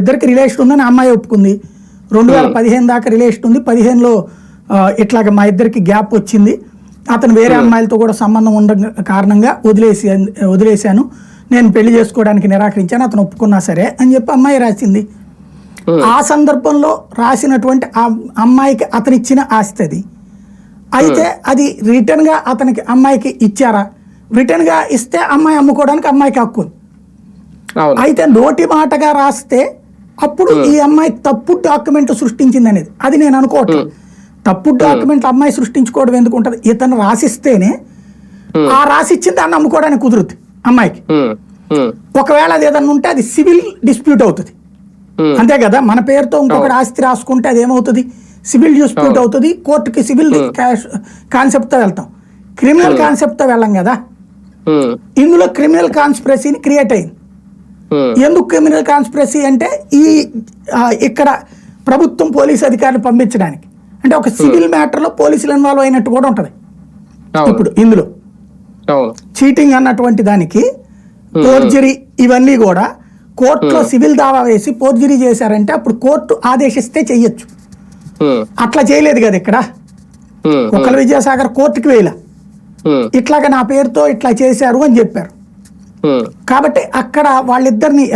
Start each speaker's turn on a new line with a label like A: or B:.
A: ఇద్దరికి రిలేషన్ ఉందని అమ్మాయి ఒప్పుకుంది. రెండు వేల పదిహేను దాకా రిలేషన్ ఉంది. పదిహేనులో ఇట్లాగ మా ఇద్దరికి గ్యాప్ వచ్చింది. అతను వేరే అమ్మాయిలతో కూడా సంబంధం ఉండ కారణంగా వదిలేసి వదిలేశాను. నేను పెళ్ళి చేసుకోవడానికి నిరాకరించాను. అతను ఒప్పుకున్నా సరే అని చెప్పి అమ్మాయి రాసింది. ఆ. సందర్భంలో రాసినటువంటి ఆ అమ్మాయికి అతను ఇచ్చిన ఆస్తి అది. అయితే అది రిటర్న్గా అతనికి అమ్మాయికి ఇచ్చారా? రిటర్న్గా ఇస్తే అమ్మాయి అమ్ముకోవడానికి అమ్మాయికి హక్కు అయితే నోటి మాటగా రాస్తే అప్పుడు ఈ అమ్మాయి తప్పుడు డాక్యుమెంట్ సృష్టించింది అనేది అది నేను అనుకోవట్లేదు తప్పుడు డాక్యుమెంట్ అమ్మాయి సృష్టించుకోవడం ఎందుకు ఉంటుంది ఇతను రాసిస్తేనే ఆ రాసిచ్చింది దాన్ని అమ్ముకోవడానికి కుదురుతుంది అమ్మాయికి. ఒకవేళ అది ఏదన్నా ఉంటే అది సివిల్ డిస్ప్యూట్ అవుతుంది. అంతే కదా? మన పేరుతో ఇంకొకటి ఆస్తి రాసుకుంటే అది ఏమవుతుంది? సివిల్ డిస్ప్యూట్ అవుతుంది. కోర్టుకి సివిల్ కాన్సెప్ట్తో వెళ్తాం. క్రిమినల్ కాన్సెప్ట్తో వెళ్ళం కదా? ఇందులో క్రిమినల్ కాన్స్పిరసీని క్రియేట్ అయింది. ఎందుకు క్రిమినల్ కాన్స్పిరసీ అంటే ఈ ఇక్కడ ప్రభుత్వం పోలీస్ అధికారులు పంపించడానికి. అంటే ఒక సివిల్ మ్యాటర్లో పోలీసులు ఇన్వాల్వ్ అయినట్టు కూడా ఉంటుంది. ఇప్పుడు ఇందులో చీటింగ్ అన్నటువంటి దానికి ఫోర్జరీ ఇవన్నీ కూడా కోర్టులో సివిల్ దావా వేసి ఫోర్జరీ చేశారంటే అప్పుడు కోర్టు ఆదేశిస్తే చెయ్యొచ్చు. అట్లా చేయలేదు కదా ఇక్కడ. ఒకళ్ళ విద్యాసాగర్ కోర్టుకి వేయలే. ఇట్లాగ నా పేరుతో ఇట్లా చేశారు అని చెప్పారు.
B: Hmm.
A: కాబట్టి అక్కడ వాళ్ళిద్దరిని